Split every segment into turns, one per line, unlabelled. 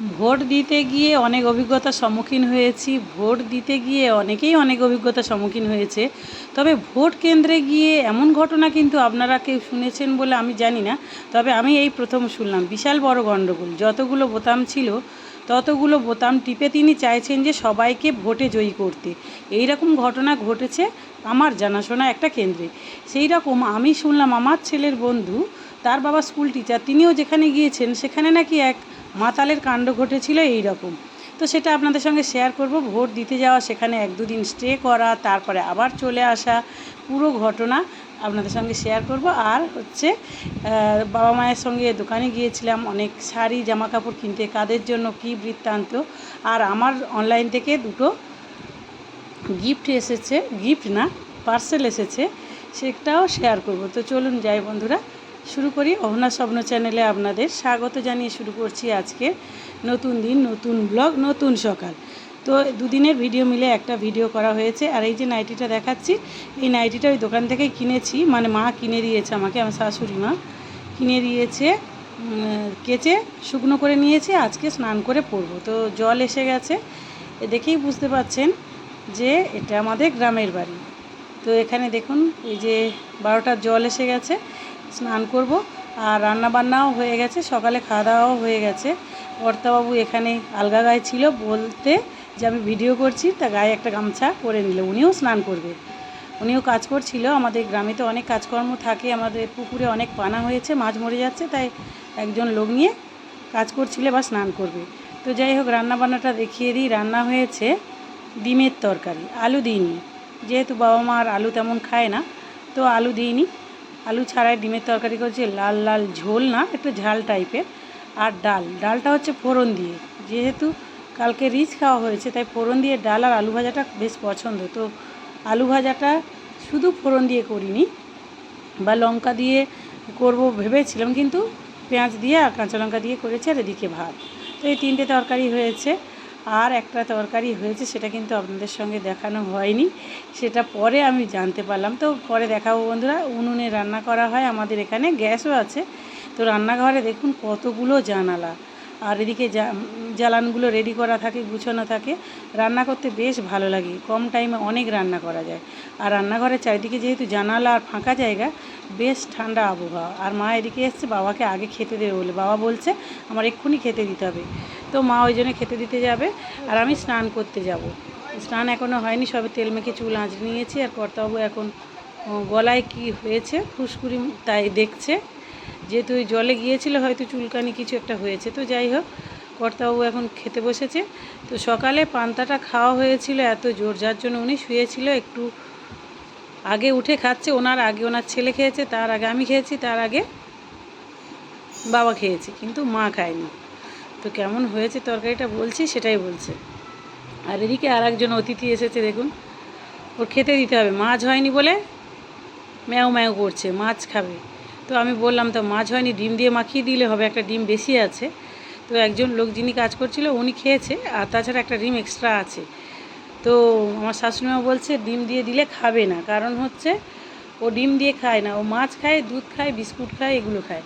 Vote দিতে গিয়ে অনেক অভিজ্ঞতার সম্মুখীন হয়েছি। ভোট দিতে গিয়ে অনেকেই অনেক অভিজ্ঞতার সম্মুখীন হয়েছে। তবে ভোট কেন্দ্রে গিয়ে এমন ঘটনা কিন্তু আপনারা কেউ শুনেছেন বলে আমি জানি না। তবে আমি এই প্রথম শুনলাম, বিশাল বড় গণ্ডগোল। যতগুলো বোতাম ছিল, ততগুলো বোতাম টিপে তিনি চাইছেন যে সবাইকে ভোটে জয়ী করতে। এই রকম ঘটনা ঘটেছে আমার জানাশোনা একটা কেন্দ্রে। সেই রকম আমি শুনলাম, আমার ছেলের বন্ধু, তার বাবা স্কুল টিচার তিনিও যেখানে গিয়েছেন, সেখানে নাকি এক মাতালের কাণ্ড ঘটেছিল এই রকম তো সেটা আপনাদের সঙ্গে শেয়ার করব। ভোট দিতে যাওয়া, সেখানে এক দুদিন স্টে করা, তারপরে আবার চলে আসা, পুরো ঘটনা আপনাদের সঙ্গে শেয়ার করব। আর হচ্ছে বাবা মায়ের সঙ্গে দোকানে গিয়েছিলাম, অনেক শাড়ি জামা কাপড় কিনতে। কাদের জন্য কী বৃত্তান্ত? আর আমার অনলাইন থেকে দুটো গিফট এসেছে গিফট না পার্সেল এসেছে, সেটাও শেয়ার করব। তো চলুন যাই বন্ধুরা। শুরু করি। অহনা স্বপ্ন চ্যানেলে আপনাদের স্বাগত জানিয়ে শুরু করছি আজকে নতুন দিন, নতুন ব্লগ, নতুন সকাল। তো দুদিনের ভিডিও মিলে একটা ভিডিও করা হয়েছে আর এই যে নাইটিটা দেখাচ্ছি, এই নাইটিটা ওই দোকান থেকেই কিনেছি। মানে মা কিনে দিয়েছে আমাকে, আমার শাশুড়ি মা কিনে দিয়েছে কেচে শুকনো করে নিয়েছি, আজকে স্নান করে পরবো। তো জল এসে গেছে। দেখেই বুঝতে পাচ্ছেন যে এটা আমাদের গ্রামের বাড়ি। তো এখানে দেখুন, এই যে বারোটার জল এসে গেছে। স্নান করব। আর রান্না বান্নাও হয়ে গেছে, সকালে খাওয়া দাওয়াও হয়ে গেছে। কর্তাবাবু এখানে আলগা গায়ে ছিল, বলতে যে আমি ভিডিও করছি, তা গায়ে একটা গামছা পরে নিল, উনিও স্নান করবে। উনিও কাজ করছিল, আমাদের গ্রামে তো অনেক কাজকর্ম থাকে, আমাদের পুকুরে অনেক পানা হয়েছে, মাছ মরে যাচ্ছে, তাই একজন লোক নিয়ে কাজ করছিল বা স্নান করবে। তো যাই হোক রান্না বান্নাটা দেখিয়ে দিই, রান্না হয়েছে ডিমের তরকারি, আলু দিইনি। যেহেতু বাবা মা আর আলু তেমন খায় না, তো আলু দিইনি। আলু ছাড়াই ডিমের তরকারি করছি, লাল লাল ঝোল না, একটু ঝাল টাইপের। আর ডাল, ডালটা হচ্ছে ফোড়ন দিয়ে। যেহেতু কালকে রিচ খাওয়া হয়েছে, তাই ফোড়ন দিয়ে ডাল আর আলু ভাজাটা বেশ পছন্দ। তো আলু ভাজাটা শুধু ফোড়ন দিয়ে করিনি, বা লঙ্কা দিয়ে করব ভেবেছিলাম, কিন্তু পেঁয়াজ দিয়ে আর কাঁচা লঙ্কা দিয়ে করেছি, আর এদিকে ভাত। তো এই তিনটে তরকারি হয়েছে। আর একটা তরকারি হয়েছে, সেটা কিন্তু আপনাদের সঙ্গে দেখানো হয়নি। সেটা পরে আমি জানতে পারলাম। তো পরে দেখাবো বন্ধুরা, উনুনে রান্না করা হয়। আমাদের এখানে গ্যাসও আছে। তো রান্নাঘরে দেখুন কতগুলো জানালা। আর এদিকে জ্বালানগুলো রেডি করা থাকে, গুছানো থাকে। রান্না করতে বেশ ভালো লাগে। কম টাইমে অনেক রান্না করা যায়। আর রান্নাঘরের চারিদিকে যেহেতু জানালা আর ফাঁকা জায়গা, বেশ ঠান্ডা আবহাওয়া। আর মা এদিকে এসছে, বাবাকে আগে খেতে দেবে বলে। বাবা বলছে, আমার এক্ষুনি খেতে দিতে হবে। তো মা ওই জন্য খেতে দিতে যাবে। আর আমি স্নান করতে যাব। স্নান এখনও হয়নি, সবে তেল মেখে চুল আঁচড়ে নিয়েছি। আর কর্তাবাবু এখন গলায় কি হয়েছে ফুসকুড়ি তাই দেখছে। যেহেতু ওই জলে গিয়েছিল, হয়তো চুলকানি কিছু একটা হয়েছে। তো যাই হোক, কর্তাবাবু এখন খেতে বসেছে। তো সকালে পান্তাটা খাওয়া হয়েছিল এত জোর, যার জন্য উনি শুয়েছিল। একটু আগে উঠে খাচ্ছে, ওনার আগে ওনার ছেলে খেয়েছে, তার আগে আমি খেয়েছি, তার আগে বাবা খেয়েছে, কিন্তু মা খায়নি। তো কেমন হয়েছে তরকারিটা বলছি, সেটাই বলছে। আর এদিকে আর একজন অতিথি এসেছে, দেখুন। ওর খেতে দিতে হবে, মাছ হয়নি বলে ম্যাও ম্যাও করছে, মাছ খাবে। তো আমি বললাম, তো মাছ হয়নি, ডিম দিয়ে মাখিয়ে দিলে হবে, একটা ডিম বেশি আছে। তো একজন লোক যিনি কাজ করছিল, উনি খেয়েছে, আর তাছাড়া একটা ডিম এক্সট্রা আছে। তো আমার শাশুড়িমা বলছে, ডিম দিয়ে দিলে খাবে না। কারণ হচ্ছে, ও ডিম দিয়ে খায় না। ও মাছ খায়, দুধ খায়, বিস্কুট খায়, এগুলো খায়।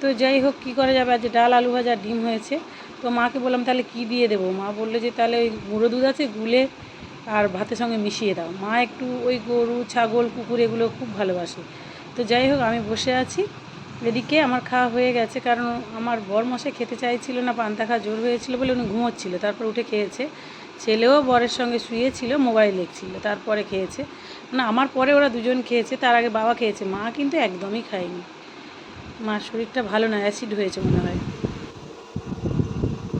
তো যাই হোক, কী করা যাবে? আজ ডাল, আলু ভাজা, ডিম হয়েছে। তো মাকে বললাম, তাহলে কী দিয়ে দেবো? মা বলল যে, তাহলে ওই গুঁড়ো দুধ আছে, গুলে আর ভাতের সঙ্গে মিশিয়ে দাও। মা একটু ওই গরু, ছাগল, কুকুর এগুলো খুব ভালোবাসে। তো যাই হোক আমি বসে আছি। এদিকে আমার খাওয়া হয়ে গেছে কারণ আমার বর মশাই খেতে চাইছিল না পান্তা খাওয়া জোর হয়েছিল বলে উনি ঘুমোচ্ছিল। তারপর উঠে খেয়েছে। ছেলেও বরের সঙ্গে শুয়েছিল মোবাইল দেখছিল তারপরে খেয়েছে। না আমার পরে ওরা দুজন খেয়েছে তার আগে বাবা খেয়েছে মা কিন্তু একদমই খায়নি। মার শরীরটা ভালো না অ্যাসিড হয়েছে মনে হয়।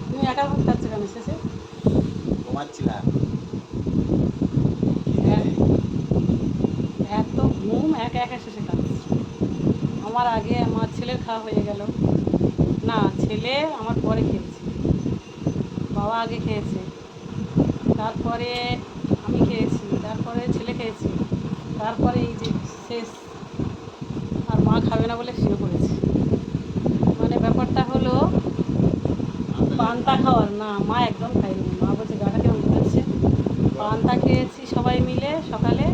তুমি একা ভাত খাচ্ছ কেন শেষে? এত ঘুম এক একা শেষে আমার আগে আমার ছেলের খাওয়া হয়ে গেল। না, ছেলে আমার পরে খেয়েছে। বাবা আগে খেয়েছে। তারপরে আমি খেয়েছি, তারপরে ছেলে খেয়েছি, তারপরে এই যে শেষ। আর মা খাবে না বলে শুয়ে পড়েছে। মানে ব্যাপারটা হলো, পান্তা খাওয়ার, না, মা একদম খাইনি মা বলছে গাটা কেমন করছে পান্তা খেয়েছি সবাই মিলে সকালে।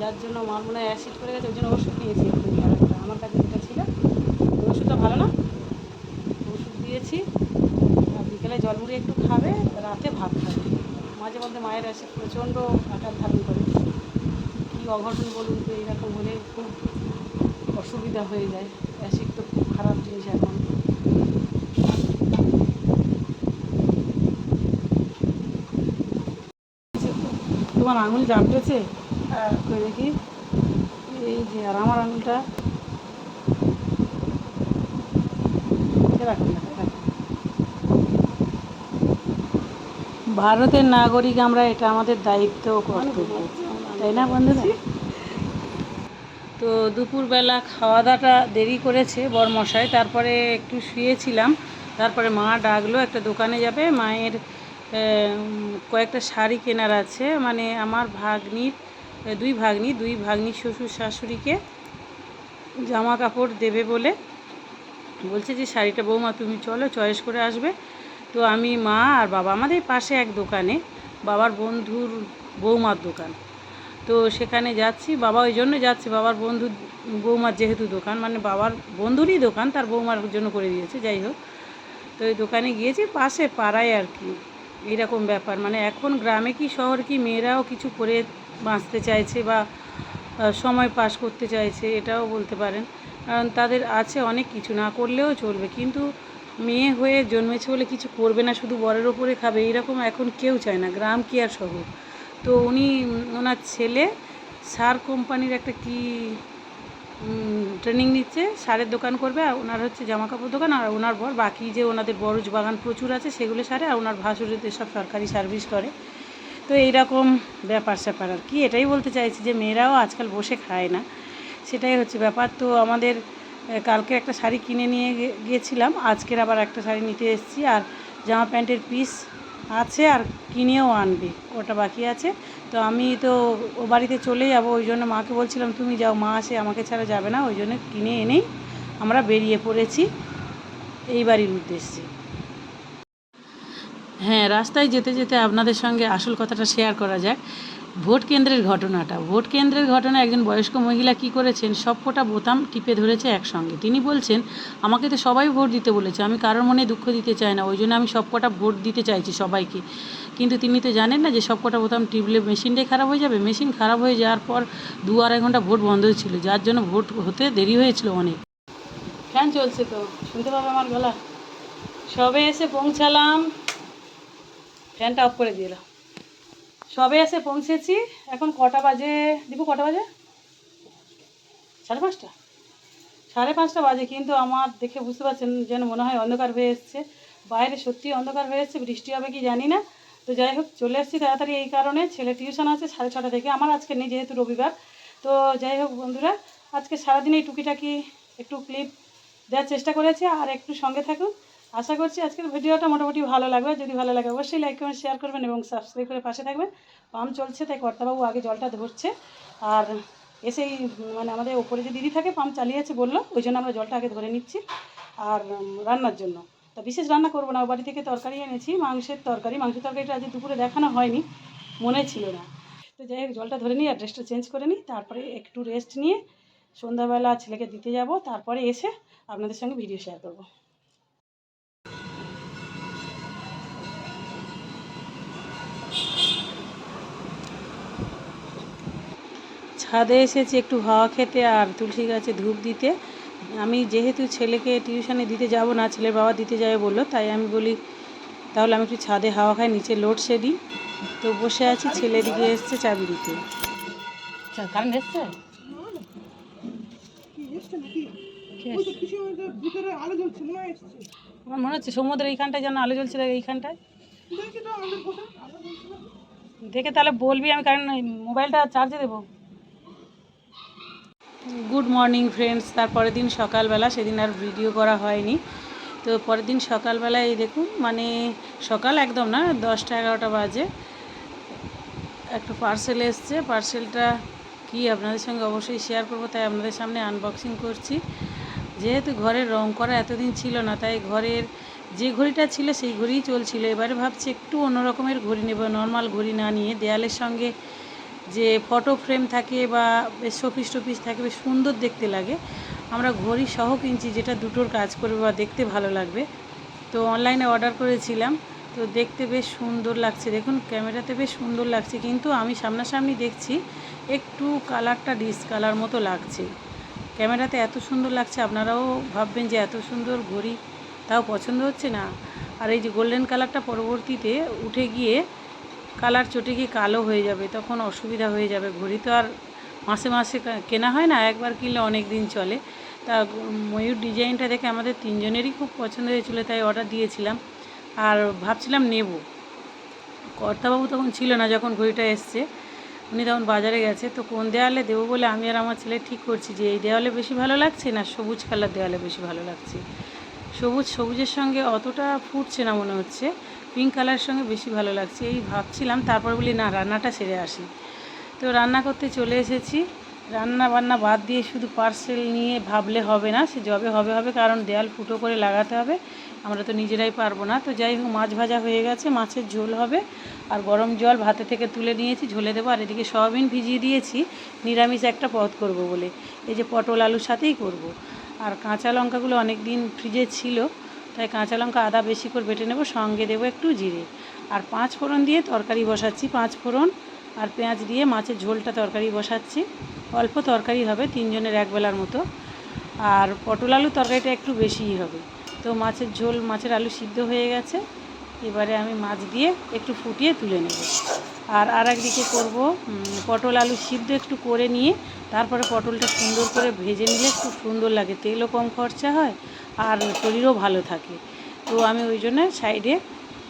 যার জন্য মার মনে অ্যাসিড করে গেছে ওই জন্য ওষুধ দিয়েছি এক্ষুনি আর একটা আমার কাছে যেটা ছিল ওই ওষুধটা ভালো না ওষুধ দিয়েছি বিকেলে জল মুড়ি একটু খাবে রাতে ভাত খাবে। মাঝে মধ্যে মায়ের আসে প্রচণ্ড আকার ধারণ করে। কী অঘটন বলুন তো এইরকম হলে খুব অসুবিধা হয়ে যায়। অ্যাসিড তো খুব খারাপ জিনিস এখন। তোমার আঙুল জাপটেছে কই দেখি। এই যে আর আমার আঙুলটা। এ ভারতের নাগরিক আমরা, এটা আমাদের দায়িত্ব কর্তব্য। তাই না বন্ধুরা? তো দুপুরবেলা খাওয়া দাওয়াটা দেরি করেছে বরমশাই, তারপরে একটু শুয়েছিলাম। তারপরে মা ডাকলো, একটা দোকানে যাবে। মায়ের কয়েকটা শাড়ি কেনার আছে। মানে আমার ভাগ্নির দুই ভাগ্নি, দুই ভাগ্নির শ্বশুর শাশুড়িকে জামা কাপড় দেবে বলে বলছে যে, শাড়িটা বৌমা তুমি চলো, চয়েস করে আসবে। তো আমি মা আর বাবা আমাদের পাশে এক দোকানে, বাবার বন্ধুর বৌমার দোকান। তো সেখানে যাচ্ছি, বাবা ওই জন্য যাচ্ছে, বাবার বন্ধু, বৌমার যেহেতু দোকান মানে বাবার বন্ধুরই দোকান, তার বৌমার জন্য করে দিয়েছে, যাই হোক। তো ওই দোকানে গিয়েছি, পাশে পাড়ায় আর কি, এইরকম ব্যাপার। মানে এখন গ্রামে কি, শহর কি, মেয়েরাও কিছু করে বাঁচতে চাইছে বা সময় পাস করতে চাইছে, এটাও বলতে পারেন। কারণ তাদের আছে অনেক কিছু, না করলেও চলবে। কিন্তু মেয়ে হয়ে জন্মেছে বলে কিছু করবে না, শুধু বরের ওপরে খাবে, এইরকম এখন কেউ চায় না, গ্রাম কি আর শহর। তো উনি ওনার ছেলে সার কোম্পানির একটা কি ট্রেনিং নিচ্ছে, সারের দোকান করবে, আর ওনার হচ্ছে জামা কাপড় দোকান, আর ওনার বর, বাকি যে ওনাদের বরজ বাগান প্রচুর আছে, সেগুলো সারে, আর ওনার ভাসুরিতে সব সরকারি সার্ভিস করে। তো এইরকম ব্যাপার স্যাপার আর কি, এটাই বলতে চাইছি যে মেয়েরাও আজকাল বসে খায় না, সেটাই হচ্ছে ব্যাপার। তো আমাদের কালকে একটা শাড়ি কিনে নিয়ে গিয়েছিলাম আজকের আবার একটা শাড়ি নিতে এসেছি। আর জামা প্যান্টের পিস আছে আর কিনেও আনবে। ওটা বাকি আছে। তো আমি তো ও বাড়িতে চলে যাব, ওই জন্য মাকে বলছিলাম, তুমি যাও, মা আসে, আমাকে ছাড়া যাবে না। ওই জন্য কিনে এনেই আমরা বেরিয়ে পড়েছি। এই বাড়ির উদ্দেশ্যে। হ্যাঁ রাস্তায় যেতে যেতে আপনাদের সঙ্গে আসল কথাটা শেয়ার করা যাক। ভোট কেন্দ্রের ঘটনাটা। ভোট কেন্দ্রের ঘটনা একজন বয়স্ক মহিলা কি করেছেন সবকটা বোতাম টিপে ধরেছে একসঙ্গে। তিনি বলছেন, আমাকে তো সবাই ভোট দিতে বলেছে, আমি কারোর মনে দুঃখ দিতে চাই না, ওই জন্য আমি সবকটা ভোট দিতে চাইছি সবাইকে। কিন্তু তিনি তো জানেন না যে সবকটা বোতাম টিপলে মেশিনটাই খারাপ হয়ে যাবে। মেশিন খারাপ হয়ে যাওয়ার পর দু আড়াই ঘণ্টা ভোট বন্ধ ছিল, যার জন্য ভোট হতে দেরি হয়েছিল অনেক। ফ্যান চলছে তো, শুনতে পাবে আমার গলা। সবে এসে পৌঁছালাম। ফ্যানটা অফ করে দিলাম সবে এসে পৌঁছেছি। এখন কটা বাজে? দিব কটা বাজে? সাড়ে পাঁচটা? সাড়ে পাঁচটা বাজে, কিন্তু আমার দেখে বুঝতে পারছেন যেন মনে হয় অন্ধকার হয়ে এসছে। বাইরে সত্যি অন্ধকার হয়ে এসছে, বৃষ্টি হবে কি জানি না। তো যাই হোক, চলে এসেছি তাড়াতাড়ি এই কারণে। ছেলে টিউশন আছে সাড়ে ছটা থেকে, আমার আজকে নেই যেহেতু রবিবার। তো যাই হোক বন্ধুরা, আজকে সারাদিন এই টুকিটাকি একটু ক্লিপ দেওয়ার চেষ্টা করেছি, আর একটু সঙ্গে থাকুন। আশা করছি আজকের ভিডিওটা মোটামুটি ভালো লাগবে। যদি ভালো লাগে অবশ্যই লাইক কমেন্ট শেয়ার করবেন এবং সাবস্ক্রাইব করে পাশে থাকবেন। পাম্প চলছে তাই কর্তাবাবু আগে জলটা ধরছে। আর এসেই মানে আমাদের ওপরে যে দিদি থাকে পাম্প চালিয়েছে বলল, ওই জন্য আমরা জলটা আগে ধরে নিচ্ছি আর রান্নার জন্য। তা বিশেষ রান্না করব না বাড়ি থেকে তরকারি এনেছি, মাংসের তরকারি। মাংসের তরকারিটা আজ দুপুরে দেখানো হয়নি, মনে ছিল না। তো যাই হোক, জলটা ধরে নিই আর ড্রেসটা চেঞ্জ করে নিই, তারপরে একটু রেস্ট নিয়ে সন্ধ্যাবেলা ছেলেকে দিতে যাব, তারপরে এসে আপনাদের সঙ্গে ভিডিও শেয়ার করব। ছাদে এসেছি একটু হাওয়া খেতে আর তুলসী গাছে ধূপ দিতে। আমি যেহেতু ছেলেকে টিউশনে দিতে যাব না ছেলের বাবা দিতে যাবে বলল তাই আমি বলি তাহলে আমি একটু ছাদে হাওয়া খাই নিচে লোডশেডিং তো বসে আছি ছেলে দিকে এসছে চাবি দিতে। কারেন্ট এসছে? আমার মনে হচ্ছে সমুদ্রের এইখানটায় যেন আলো জ্বলছিল এইখানটায়। দেখে তাহলে বলবি আমি কারণ মোবাইলটা চার্জে দেবো। গুড মর্নিং ফ্রেন্ডস, তারপরের দিন সকালবেলা, সেদিন আর ভিডিও করা হয়নি। তো পরের দিন সকালবেলা এই দেখুন মানে সকাল একদম না, দশটা এগারোটা বাজে। একটা পার্সেল এসছে পার্সেলটা কি আপনাদের সঙ্গে অবশ্যই শেয়ার করব, তাই আপনাদের সামনে আনবক্সিং করছি। যেহেতু ঘরের রং করা এতদিন ছিল না, তাই ঘরের যে ঘড়িটা ছিল, সেই ঘড়িই চলছিল। এবারে ভাবছি একটু অন্য রকমের ঘড়ি নেব নর্মাল ঘড়ি না নিয়ে দেয়ালের সঙ্গে যে ফটো ফ্রেম থাকে বা বেশ শোপিস টোপিস থাকে, বেশ সুন্দর দেখতে লাগে। আমরা ঘড়ি সহ কিনছি, যেটা দুটোর কাজ করবে বা দেখতে ভালো লাগবে। তো অনলাইনে অর্ডার করেছিলাম, তো দেখতে বেশ সুন্দর লাগছে। দেখুন, ক্যামেরাতে বেশ সুন্দর লাগছে, কিন্তু আমি সামনাসামনি দেখছি, একটু কালারটা ডিসকালার মতো লাগছে। ক্যামেরাতে এত সুন্দর লাগছে, আপনারাও ভাববেন যে এত সুন্দর ঘড়ি, তাও পছন্দ হচ্ছে না। আর এই যে গোল্ডেন কালারটা পরবর্তীতে উঠে গিয়ে কালার চটে গিয়ে কালো হয়ে যাবে, তখন অসুবিধা হয়ে যাবে। ঘড়ি তো আর মাসে মাসে কেনা হয় না, একবার কিনলে অনেক দিন চলে। তা ময়ূর ডিজাইনটা দেখে আমাদের তিনজনেরই খুব পছন্দ হয়েছিল, তাই অর্ডার দিয়েছিলাম। আর ভাবছিলাম নেব। কর্তাবাবু তখন ছিল না যখন ঘড়িটা এসছে। উনি তখন বাজারে গেছে, তো কোন দেওয়ালে দেবো বলে আমি আর আমার ছেলে ঠিক করছি যে, এই দেওয়ালে বেশি ভালো লাগছে না সবুজ কালার দেওয়ালে বেশি ভালো লাগছে? সবুজ, সবুজের সঙ্গে অতটা ফুটছে না মনে হচ্ছে। পিঙ্ক কালারের সঙ্গে বেশি ভালো লাগছে। এই ভাবছিলাম তারপর বলি, না, রান্নাটা সেরে আসি। তো রান্না করতে চলে এসেছি। রান্না বান্না বাদ দিয়ে শুধু পার্সেল নিয়ে ভাবলে হবে না, সে যবে হবে হবে, কারণ দেয়াল ফুটো করে লাগাতে হবে। আমরা তো নিজেরাই পারব না। তো যাই হোক, মাছ ভাজা হয়ে গেছে, মাছের ঝোল হবে। আর গরম জল ভাতে থেকে তুলে নিয়েছি, ঝোলে দেবো। আর এদিকে সয়াবিন ভিজিয়ে দিয়েছি, নিরামিষ একটা পদ করব বলে। এই যে পটল আলুর সাথেই করব। আর কাঁচা লঙ্কাগুলো অনেক দিন ফ্রিজে ছিল। তাই কাঁচা লঙ্কা আদা বেশি করে বেটে নেব, সঙ্গে দেবো একটু জিরে। আর পাঁচ ফোড়ন দিয়ে তরকারি বসাচ্ছি, পাঁচ ফোড়ন। আর পেঁয়াজ দিয়ে মাছের ঝোলটা তরকারি বসাচ্ছি। অল্প তরকারি হবে, তিনজনের একবেলার মতো। আর পটল আলু তরকারিটা একটু বেশিই হবে। তো মাছের ঝোল, মাছের আলু সিদ্ধ হয়ে গেছে। এবারে আমি মাছ দিয়ে একটু ফুটিয়ে তুলে নেব। আর আর একদিকে করব পটল আলু সিদ্ধ একটু করে নিয়ে, তারপরে পটলটা সুন্দর করে ভেজে নিলে খুব সুন্দর লাগে। তেলও কম খরচা হয় আর শরীরও ভালো থাকে। তো আমি ওই জন্য সাইডে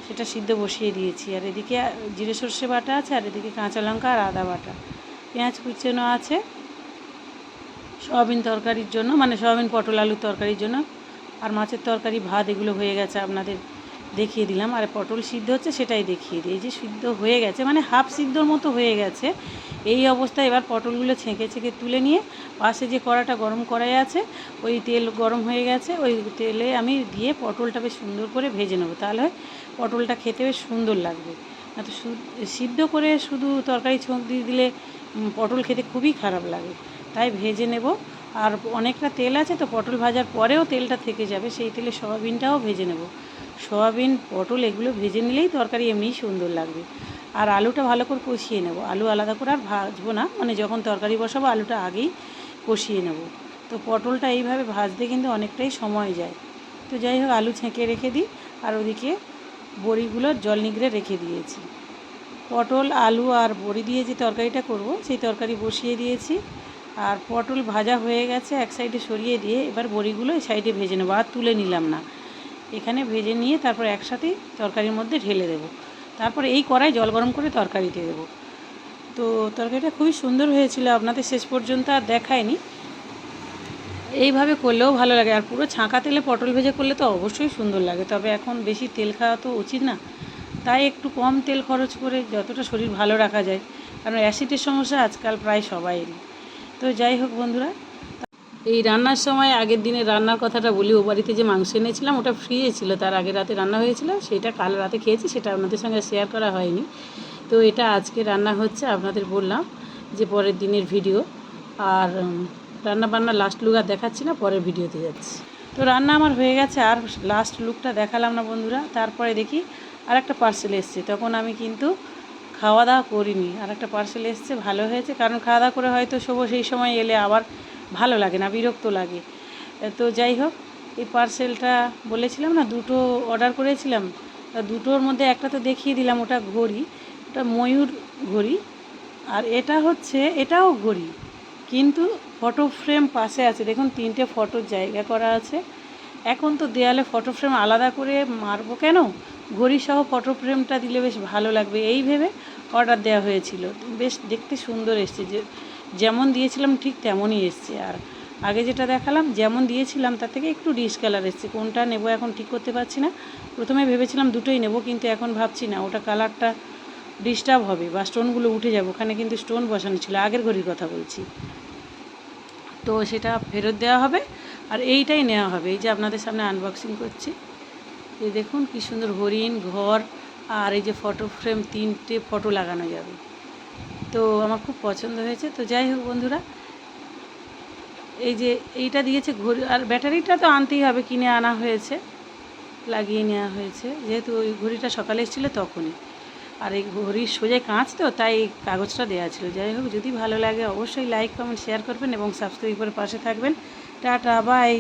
সেটা সিদ্ধ বসিয়ে দিয়েছি। আর এদিকে জিরে সর্ষে বাটা আছে, আর এদিকে কাঁচা লঙ্কা আর আদা বাটা। পেঁয়াজ কুচানো আছে। সয়াবিন তরকারির জন্য মানে সয়াবিন পটল আলুর তরকারির জন্য। আর মাছের তরকারি, ভাত এগুলো হয়ে গেছে আপনাদের দেখিয়ে দিলাম আর পটল সিদ্ধ হচ্ছে সেটাই দেখিয়ে দিই। এই যে সিদ্ধ হয়ে গেছে মানে হাফ সিদ্ধর মতো হয়ে গেছে। এই অবস্থায় এবার পটলগুলো ছেঁকে ছেঁকে তুলে নিয়ে পাশে যে কড়াটা গরম কড়াই আছে, ওই তেল গরম হয়ে গেছে, ওই তেলে আমি দিয়ে পটলটা বেশ সুন্দর করে ভেজে নেব। তাহলে পটলটা খেতে বেশ সুন্দর লাগবে। না তো সিদ্ধ করে শুধু তরকারি ছোঁক দিয়ে দিলে পটল খেতে খুবই খারাপ লাগে। তাই ভেজে নেব। আর অনেকটা তেল আছে তো পটল ভাজার পরেও তেলটা থেকে যাবে, সেই তেলে সয়াবিনটাও ভেজে নেব। সয়াবিন, পটল এগুলো ভেজে নিলেই তরকারি এমনিই সুন্দর লাগবে। আর আলুটা ভালো করে কষিয়ে নেব। আলু আলাদা করে আর ভাজবো না। মানে যখন তরকারি বসাবো, আলুটা আগেই কষিয়ে নেব। তো পটলটা এইভাবে ভাজতে কিন্তু অনেকটাই সময় যায়। তো যাই হোক, আলু ছেঁকে রেখে দিই। আর ওদিকে বড়িগুলো জল নিগড়ে রেখে দিয়েছি। পটল, আলু আর বড়ি দিয়ে যে তরকারিটা করব, সেই তরকারি বসিয়ে দিয়েছি। আর পটল ভাজা হয়ে গেছে। এক সাইডে সরিয়ে দিয়ে এবার বড়িগুলো এই সাইডে ভেজে নেব। আর তুলে নিলাম না। এখানে ভেজে নিয়ে তারপর একসাথে তরকারির মধ্যে ঢেলে দেবো। তারপর এই কড়াই জল গরম করে তরকারিতে দেবো। তো তরকারিটা খুবই সুন্দর হয়েছিল, আপনাদের শেষ পর্যন্ত আর দেখায়নি। এইভাবে করলেও ভালো লাগে। আর পুরো ছাঁকা তেলে পটল ভেজে করলে তো অবশ্যই সুন্দর লাগে। তবে এখন বেশি তেল খাওয়া তো উচিত না। তাই একটু কম তেল খরচ করে যতটা শরীর ভালো রাখা যায়। কারণ অ্যাসিডের সমস্যা আজকাল প্রায় সবাইরই। তো যাই হোক বন্ধুরা এই রান্নার সময় আগের দিনে রান্নার কথাটা বলি, ও বাড়িতে যে মাংস এনেছিলাম, ওটা ফ্রিজে ছিল, তার আগের রাতে রান্না হয়েছিল, সেটা কাল রাতে খেয়েছি, সেটা আপনাদের সঙ্গে শেয়ার করা হয়নি। তো এটা আজকে রান্না হচ্ছে, আপনাদের বললাম যে পরের দিনের ভিডিও আর রান্না বান্না লাস্ট লুক আর দেখাচ্ছি না, পরের ভিডিওতে যাচ্ছি। তো রান্না আমার হয়ে গেছে, আর লাস্ট লুকটা দেখালাম না বন্ধুরা। তারপরে দেখি আর একটা পার্সেল এসছে, তখন আমি কিন্তু খাওয়া দাওয়া করিনি। আর একটা পার্সেল এসছে, ভালো হয়েছে, কারণ খাওয়া দাওয়া করে হয়তো শোবো, সেই সময় এলে আবার ভালো লাগে না, বিরক্ত লাগে। তো যাই হোক, এই পার্সেলটা বলেছিলাম না, দুটো অর্ডার করেছিলাম। তা দুটোর মধ্যে একটা তো দেখিয়ে দিলাম, ওটা ঘড়ি, ওটা ময়ূর ঘড়ি, আর এটা হচ্ছে, এটাও ঘড়ি। কিন্তু ফটো ফ্রেম পাশে আছে। দেখুন, তিনটে ফটোর জায়গা করা আছে। এখন তো দেয়ালে ফটো ফ্রেম আলাদা করে মারবো কেন? ঘড়ি সহ ফটো ফ্রেমটা দিলে বেশ ভালো লাগবে। এই ভেবে অর্ডার দেওয়া হয়েছিল। বেশ দেখতে সুন্দর এসছে। যে যেমন দিয়েছিলাম ঠিক তেমনই এসছে। আর আগে যেটা দেখালাম, যেমন দিয়েছিলাম তার থেকে একটু ডিস কালার এসছে। কোনটা নেব এখন ঠিক করতে পারছি না। প্রথমে ভেবেছিলাম দুটোই নেব, কিন্তু এখন ভাবছি না, ওটা কালারটা ডিস্টার্ব হবে বা স্টোনগুলো উঠে যাবে। ওখানে কিন্তু স্টোন বসানো ছিল, আগের ঘড়ির কথা বলছি। তো সেটা ফেরত দেওয়া হবে আর এইটাই নেওয়া হবে। এই যে আপনাদের সামনে আনবক্সিং করছি। এই দেখুন কি সুন্দর হরিণ ঘর, আর এই যে ফটো ফ্রেম তিনটে ফটো লাগানো যাবে। তো আমার খুব পছন্দ হয়েছে। তো যাই হোক বন্ধুরা, এই যে এইটা দিয়েছে ঘড়ি, আর ব্যাটারিটা তো আনতেই হবে, কিনে আনা হয়েছে, লাগিয়ে নেওয়া হয়েছে। যেহেতু ওই ঘড়িটা সকালে এসেছিল তখনই। আর এই ঘড়ির সোজা কাঁচ তো, তাই এই কাগজটা দেওয়া ছিল। যাই হোক, যদি ভালো লাগে অবশ্যই লাইক, কমেন্ট, শেয়ার করবেন এবং সাবস্ক্রাইব করে পাশে থাকবেন। Tata, bye.